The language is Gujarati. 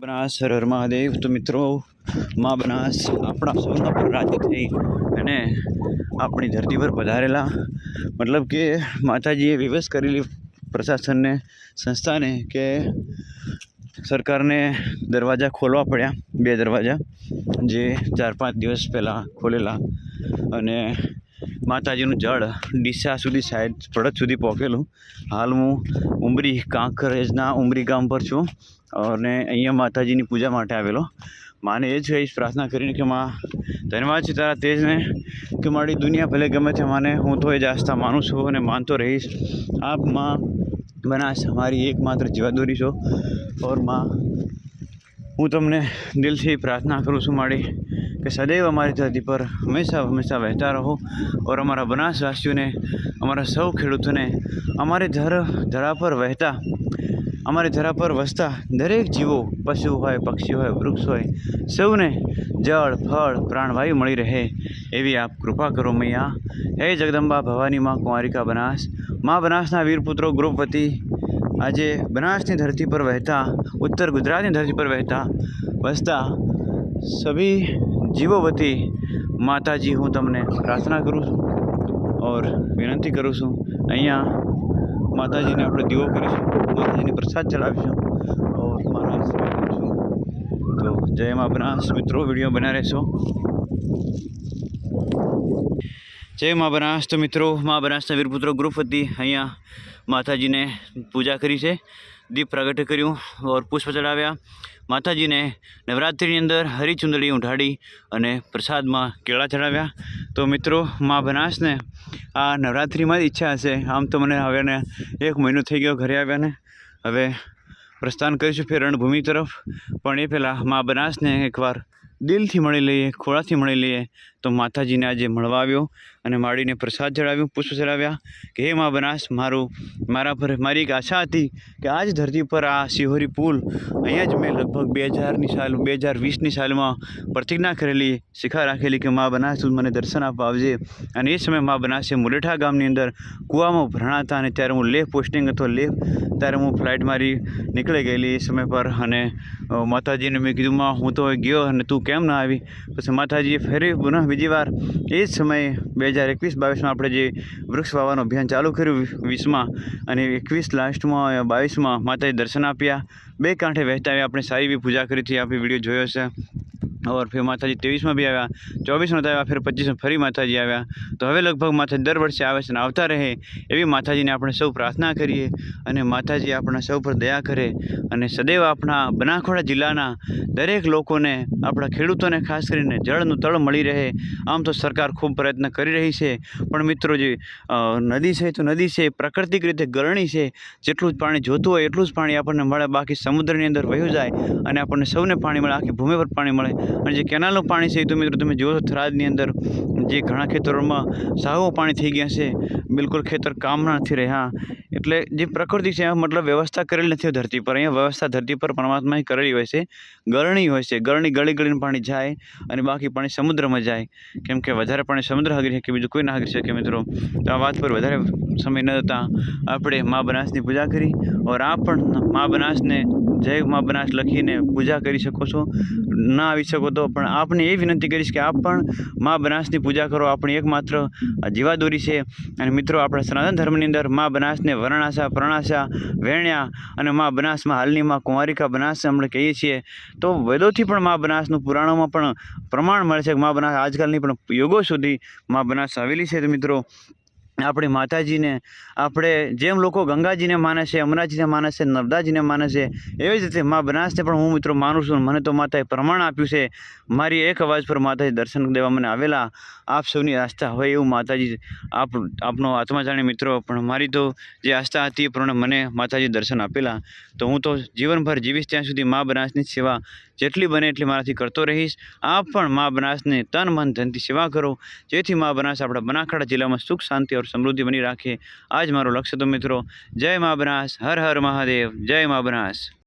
બનાસ, હર મહાદેવ. તો મિત્રો, મા બનાસ આપણા સૌના પર રાજી થઈ અને આપણી ધરતી પર પધારેલા. મતલબ કે માતાજીએ વિવશ કરેલી પ્રશાસનને, સંસ્થાને કે સરકારને દરવાજા ખોલવા પડ્યા. બે દરવાજા, જે ચાર પાંચ દિવસ પહેલાં ખોલેલા. અને માતાજીનું જળ ડીસા સુધી સાઈડ પડદ સુધી પહોંચેલું. હાલ હું ઉમરી કાંકરેજના ઉમરી ગામ પર છું અને અહીંયા માતાજીની પૂજા માટે આવેલો. માને એ જ કહીશ, પ્રાર્થના કરીને કે માં, ધન્યવાદ છે તારા તેજને કે મારી દુનિયા ભલે ગમે તે માને, હું તો એ જ આસ્થા માનું છું અને માનતો રહીશ. આપમાં, બનાસ, મારી એકમાત્ર જીવાદોરી છો. ઓરમાં હું તમને દિલથી પ્રાર્થના કરું છું મારી, કે સદૈવ અમારી ધરતી પર હંમેશા હંમેશા વહેતા રહો ઓર અમારા બનાસવાસીઓને, અમારા સૌ ખેડૂતોને, અમારી ધર, ધરા પર વહેતા, અમારી ધરા પર વસતા દરેક જીવો, પશુ હોય, પક્ષી હોય, વૃક્ષ હોય, સૌને જળ, ફળ પ્રાણવાયુ મળી રહે એવી આપ કૃપા કરો મૈયા. હે જગદંબા ભવાની માં કુંવારિકા બનાસ, મા બનાસના વીરપુત્રો ગ્રુપવતી આજે બનાસની ધરતી પર વહેતા, ઉત્તર ગુજરાતની ધરતી પર વહેતા, વસતા સભી જીવો વતી માતાજી હું તમને પ્રાર્થના કરું છું ઓર વિનંતી કરું છું. અહીંયા માતાજીને આપણે દીવો કરીશું, માતાજીને પ્રસાદ ચલાવીશું ઓર મારા તો જય મા બનાસ મિત્રો, વીડિયો બના રહેશો. જય મા બનાસ. તો મિત્રો, મા બનાસના વીરપુત્રો ગ્રુપ અહીંયા માતાજીને પૂજા કરી છે. દીપ પ્રગટ કર્યું ઓર પુષ્પ ચડાવ્યા. માતાજીને નવરાત્રિની અંદર હરિચુંદડી ઉઢાડી અને પ્રસાદમાં કેળા ચડાવ્યા. તો મિત્રો, મા બનાસને આ નવરાત્રિમાં જ ઈચ્છા હશે. આમ તો મને હવે એક મહિનો થઈ ગયો ઘરે આવ્યાને હવે પ્રસ્થાન કરીશું ફેર રણભૂમિ તરફ. પણ એ પહેલાં મા બનાસને એકવાર દિલથી મળી લઈએ, ખોળાથી મળી લઈએ. તો માતાજીને આજે મળવા આવ્યો અને માળીને પ્રસાદ ચડાવ્યો, પુષ્પ ચડાવ્યા કે, હે મા બનાસ, મારું, મારા પર, મારી એક આશા હતી કે આ જ ધરતી પર આ શિહોરી પુલ અહીંયા જ મેં લગભગ બે હજારની સાલ, બે હજાર વીસની સાલમાં પ્રતિજ્ઞા કરેલી, શિખા રાખેલી કે, મા બનાસ, તું મને દર્શન આપવા આવજે. અને એ સમયે મા બનાસે મુલેઠા ગામની અંદર કૂવામાં ભરણા હતા અને ત્યારે હું લેહ પોસ્ટિંગ હતો, લેહ, ત્યારે હું ફ્લાઇટ મારી નીકળી ગયેલી એ સમય પર અને માતાજીને મેં કીધું, માં, હું તો ગયો અને તું કેમ ના આવી? પછી માતાજીએ ફરી પુનઃ બીજી વાર એ જ સમયે બે હજાર એકવીસ બાવીસમાં આપણે જે વૃક્ષ વાવવાનું અભિયાન ચાલુ કર્યું વીસમાં અને એકવીસ લાસ્ટમાં બાવીસમાં માતાએ દર્શન આપ્યા. બે કાંઠે વહેતા આપણે સારી એવી પૂજા કરી હતી. આપણે વીડિયો જોયો છે ઓર ફિર માતાજી ત્રેવીસમાં બી આવ્યા, ચોવીસમાં તો આવ્યા, ફિર પચીસમાં ફરી માતાજી આવ્યા. તો હવે લગભગ માતાજી દર વર્ષે આવે છે અને આવતા રહે, એવી માતાજીને આપણે સૌ પ્રાર્થના કરીએ અને માતાજી આપણા સૌ પર દયા કરે અને સદૈવ આપણા બનાખોડા જિલ્લાના દરેક લોકોને, આપણા ખેડૂતોને ખાસ કરીને જળનું તળ મળી રહે. આમ તો સરકાર ખૂબ પ્રયત્ન કરી રહી છે. પણ મિત્રો જે નદી છે, તો નદી છે પ્રાકૃતિક રીતે ગરણી છે. જેટલું જ પાણી જોતું હોય એટલું જ પાણી આપણને મળે, બાકી સમુદ્રની અંદર વહ્યું જાય અને આપણને સૌને પાણી મળે, આખી ભૂમિ પર પાણી મળે. અને જે કેનાલનું પાણી છે એ તો મિત્રો તમે જુઓ છો થરાદની અંદર, જે ઘણા ખેતરોમાં સાવો પાણી થઈ ગયા છે. બિલકુલ ખેતર કામના નથી રહ્યા. એટલે જે પ્રકૃતિ છે, એમાં મતલબ વ્યવસ્થા કરેલી નથી ધરતી પર. અહીંયા વ્યવસ્થા ધરતી પર પરમાત્માએ કરેલી હોય છે. ગરણી હોય છે. ગરણી ગળી ગળીને પાણી જાય અને બાકી પાણી સમુદ્રમાં જાય. કેમ કે વધારે પાણી સમુદ્ર હાગરી શકે બીજું કોઈ ના હાગરી શકે મિત્રો. તો આ વાત પર વધારે સમય ન જતા આપણે મા બનાસની પૂજા કરી. ઓર આ પણ મા બનાસને જય મા બનાસ લખીને પૂજા કરી શકો છો. ના આવી શકો તો પણ આપને એ વિનંતી કરીશ કે આપ પણ મા બનાસની પૂજા કરો. આપણી એકમાત્ર જીવાદોરી છે. અને મિત્રો, આપણા સનાતન ધર્મની અંદર મા બનાસને વર્ણાશા પ્રણાશા વેણ્યા અને મા બનાસમાં હાલની મા કુંવારિકા બનાસ આપણે કહીએ છીએ. તો વેદોથી પણ મા બનાસનું પુરાણોમાં પણ પ્રમાણ મળે છે. કે મા બનાસ આજકાલની પણ યુગો સુધી મા બનાસ આવેલી છે મિત્રો. આપણી માતાજીને, આપણે જેમ લોકો ગંગાજીને માને છે અમરાજીને માને છે, નર્મદાજીને માને છે, એવી જ રીતે મા બનાસને પણ હું મિત્રો માનું છું મને તો માતાએ પ્રમાણ આપ્યું છે. મારી એક અવાજ પર માતાજી દર્શન દેવા મને આવેલા. આપ સૌની આસ્થા હોય એવું માતાજી આપ, આપનો આત્મા જાણે મિત્રો, પણ મારી તો જે આસ્થા હતી એ પ્રમાણે મને માતાજી દર્શન આપેલા. તો હું તો જીવનભર જીવીશ ત્યાં સુધી મા બનાસની સેવા જેટલી બને એટલી મારાથી કરતો રહીશ. આપ પણ મા બનાસને તન, મન, ધનથી સેવા કરો. જેથી મા બનાસ આપણા બનાસકાંઠા જિલ્લામાં સુખ, શાંતિ ઓર સમૃદ્ધિ બની રાખે. આજ મારો લક્ષ્ય તો મિત્રો. જય મા બનાસ. હર હર મહાદેવ. જય મા બનાસ.